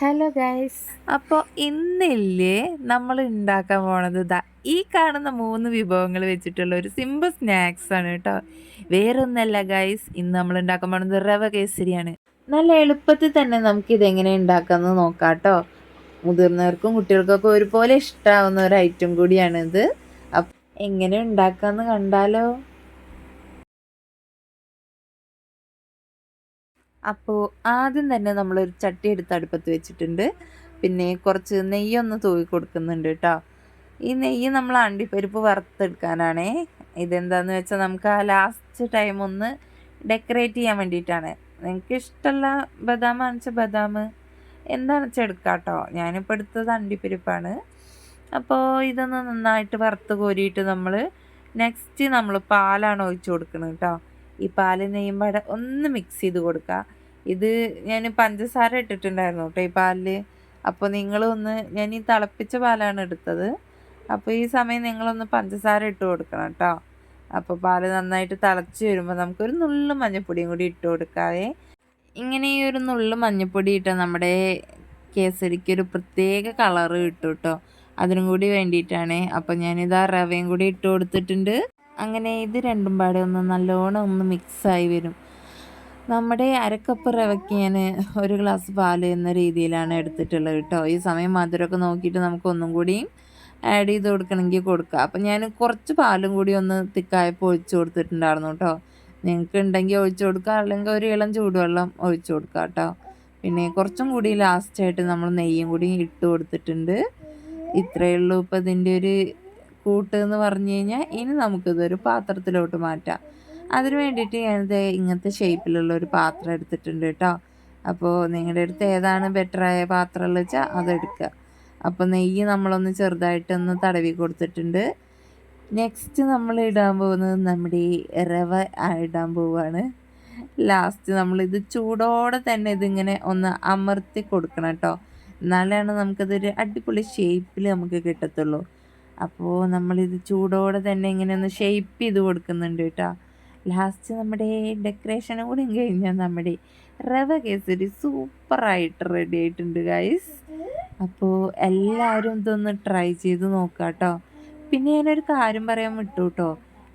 Hello guys അപ്പോൾ ഇന്നില്ലേ നമ്മൾ ഉണ്ടാക്കാൻ പോണത് ഇതാ ഈ കാണുന്ന മൂന്ന് വിഭവങ്ങൾ വെച്ചിട്ടുള്ള ഒരു സിമ്പിൾ സ്നാക്സ് ആണ് കേട്ടോ. വേറൊന്നല്ല ഗൈസ് ഇന്ന് നമ്മൾ ഉണ്ടാക്കാൻ പോണത് റവ കേസരിയാണ്. നല്ല എളുപ്പത്തിൽ തന്നെ നമുക്ക് ഇതെങ്ങനെ ഉണ്ടാക്കാമെന്ന് നോക്കാം കേട്ടോ. മുതിർന്നവർക്കും കുട്ടികൾക്കൊക്കെ ഒരുപോലെ ഇഷ്ടമാവുന്ന ഒരു ഐറ്റം കൂടിയാണിത്. അപ്പം എങ്ങനെ ഉണ്ടാക്കാമെന്ന് കണ്ടാലോ? അപ്പോൾ ആദ്യം തന്നെ നമ്മളൊരു ചട്ടി എടുത്ത് അടുപ്പത്ത് വെച്ചിട്ടുണ്ട്. പിന്നെ കുറച്ച് നെയ്യൊന്ന് തൂവി കൊടുക്കുന്നുണ്ട് കേട്ടോ ഈ നെയ്യ് നമ്മൾ അണ്ടിപ്പരിപ്പ് വറുത്തെടുക്കാനാണേ. ഇതെന്താണെന്ന് വെച്ചാൽ നമുക്ക് ആ ലാസ്റ്റ് ടൈം ഒന്ന് ഡെക്കറേറ്റ് ചെയ്യാൻ വേണ്ടിയിട്ടാണ്. നിങ്ങൾക്ക് ഇഷ്ടമുള്ള ബദാം വാങ്ങിച്ച ബദാം എന്താണെന്ന് വെച്ചാൽ എടുക്കാം കേട്ടോ ഞാനിപ്പോൾ എടുത്തത് അണ്ടിപ്പരിപ്പാണ്. അപ്പോൾ ഇതൊന്ന് നന്നായിട്ട് വറുത്ത് കോരിയിട്ട് നമ്മൾ നെക്സ്റ്റ് നമ്മൾ പാലാണ് ഒഴിച്ചു കൊടുക്കുന്നത് കേട്ടോ ഈ പാൽ പാടെ ഒന്ന് മിക്സ് ചെയ്ത് കൊടുക്കുക ഇത് ഞാൻ പഞ്ചസാര ഇട്ടിട്ടുണ്ടായിരുന്നു കേട്ടോ ഈ പാലിൽ അപ്പോൾ നിങ്ങളൊന്ന് ഞാൻ ഈ തിളപ്പിച്ച പാലാണ് എടുത്തത്. അപ്പോൾ ഈ സമയം നിങ്ങളൊന്ന് പഞ്ചസാര ഇട്ട് കൊടുക്കണം കേട്ടോ അപ്പോൾ പാൽ നന്നായിട്ട് തിളച്ച് വരുമ്പോൾ നമുക്കൊരു നുള്ളു മഞ്ഞൾപ്പൊടിയും കൂടി ഇട്ട് കൊടുക്കാതെ ഇങ്ങനെ ഈ ഒരു നുള്ളു മഞ്ഞൾപ്പൊടി ഇട്ട് നമ്മുടെ കേസരിക്ക് ഒരു പ്രത്യേക കളറ് കിട്ടും കേട്ടോ അതിനും കൂടി വേണ്ടിയിട്ടാണ്. അപ്പോൾ ഞാനിതാ റവയും കൂടി ഇട്ട് കൊടുത്തിട്ടുണ്ട്. അങ്ങനെ ഇത് രണ്ടും പാടെ ഒന്ന് നല്ലോണം ഒന്ന് മിക്സായി വരും. നമ്മുടെ അരക്കപ്പ് റവയ്ക്ക് ഞാൻ ഒരു ഗ്ലാസ് പാൽ എന്ന രീതിയിലാണ് എടുത്തിട്ടുള്ളത് കേട്ടോ. ഈ സമയം മധുരമൊക്കെ നോക്കിയിട്ട് നമുക്ക് ഒന്നും കൂടിയും ആഡ് ചെയ്ത് കൊടുക്കണമെങ്കിൽ കൊടുക്കാം. അപ്പം ഞാൻ കുറച്ച് പാലും കൂടി ഒന്ന് തിക്കായപ്പോൾ ഒഴിച്ചു കൊടുത്തിട്ടുണ്ടായിരുന്നു കേട്ടോ. നിങ്ങൾക്ക് ഉണ്ടെങ്കിൽ ഒഴിച്ചു കൊടുക്കുക അല്ലെങ്കിൽ ഒരു ഇളം ചൂടുവെള്ളം ഒഴിച്ചു കൊടുക്കുക കേട്ടോ. പിന്നെ കുറച്ചും കൂടി ലാസ്റ്റായിട്ട് നമ്മൾ നെയ്യും കൂടി ഇട്ട് കൊടുത്തിട്ടുണ്ട്. ഇത്രയേ ഉള്ളൂ. ഇപ്പം ഇതിന്റെ ഒരു കൂട്ട് എന്ന് പറഞ്ഞു കഴിഞ്ഞാൽ ഇനി നമുക്കിതൊരു പാത്രത്തിലോട്ട് മാറ്റാം. അതിന് വേണ്ടിയിട്ട് ഞാനിത് ഇങ്ങനത്തെ ഷേപ്പിലുള്ള ഒരു പാത്രം എടുത്തിട്ടുണ്ട് കേട്ടോ. അപ്പോൾ നിങ്ങളുടെ അടുത്ത് ഏതാണ് ബെറ്ററായ എന്ന് വെച്ചാൽ അതെടുക്കുക അപ്പോൾ നെയ്യ് നമ്മളൊന്ന് ചെറുതായിട്ടൊന്ന് തടവി കൊടുത്തിട്ടുണ്ട്. നെക്സ്റ്റ് നമ്മൾ ഇടാൻ പോകുന്നത് നമ്മുടെ ഈ റവ ഇടാൻ പോവുകയാണ് ലാസ്റ്റ് നമ്മളിത് ചൂടോടെ തന്നെ ഇതിങ്ങനെ ഒന്ന് അമർത്തി കൊടുക്കണം കേട്ടോ. എന്നാലാണ് നമുക്കതൊരു അടിപൊളി ഷേപ്പിൽ നമുക്ക് കിട്ടത്തുള്ളൂ. അപ്പോൾ നമ്മളിത് ചൂടോടെ തന്നെ ഇങ്ങനെ ഒന്ന് ഷേപ്പ് ചെയ്ത് കൊടുക്കുന്നുണ്ട് കേട്ടോ. ലാസ്റ്റ് നമ്മുടെ ഡെക്കറേഷനും കൂടി കഴിഞ്ഞാൽ നമ്മുടെ റവ കേസരി സൂപ്പറായിട്ട് റെഡി ആയിട്ടുണ്ട് ഗൈസ് അപ്പോൾ എല്ലാവരും ഇതൊന്ന് ട്രൈ ചെയ്ത് നോക്കാം കേട്ടോ. പിന്നെ ഞാനൊരു കാര്യം പറയാൻ വിട്ടു കേട്ടോ.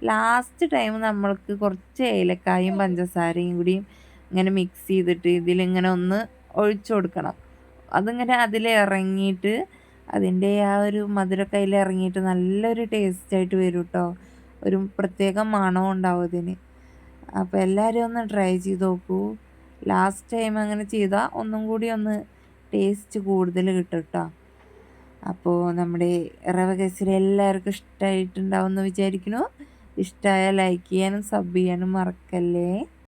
ലാസ്റ്റ് ടൈം നമ്മൾക്ക് കുറച്ച് ഏലക്കായും പഞ്ചസാരയും കൂടിയും ഇങ്ങനെ മിക്സ് ചെയ്തിട്ട് ഇതിലിങ്ങനെ ഒന്ന് ഒഴിച്ചു കൊടുക്കണം. അതിങ്ങനെ അതിൽ ഇറങ്ങിയിട്ട് അതിന്റെ ആ ഒരു മധുരമൊക്കെ ഇറങ്ങിയിട്ട് നല്ലൊരു ടേസ്റ്റ് ആയിട്ട് വരും കേട്ടോ. ഒരു പ്രത്യേക മണവും ഉണ്ടാവും അതിന്. അപ്പോൾ എല്ലാവരും ഒന്ന് ട്രൈ ചെയ്ത് നോക്കൂ. ലാസ്റ്റ് ടൈം അങ്ങനെ ചെയ്താൽ ഒന്നും കൂടി ഒന്ന് ടേസ്റ്റ് കൂടുതൽ കിട്ടും കേട്ടോ. അപ്പോൾ നമ്മുടെ റവ എല്ലാവർക്കും ഇഷ്ടമായിട്ടുണ്ടാവും എന്ന് വിചാരിക്കുന്നു. ഇഷ്ടമായ ലൈക്ക് ചെയ്യാനും സബ് ചെയ്യാനും മറക്കല്ലേ.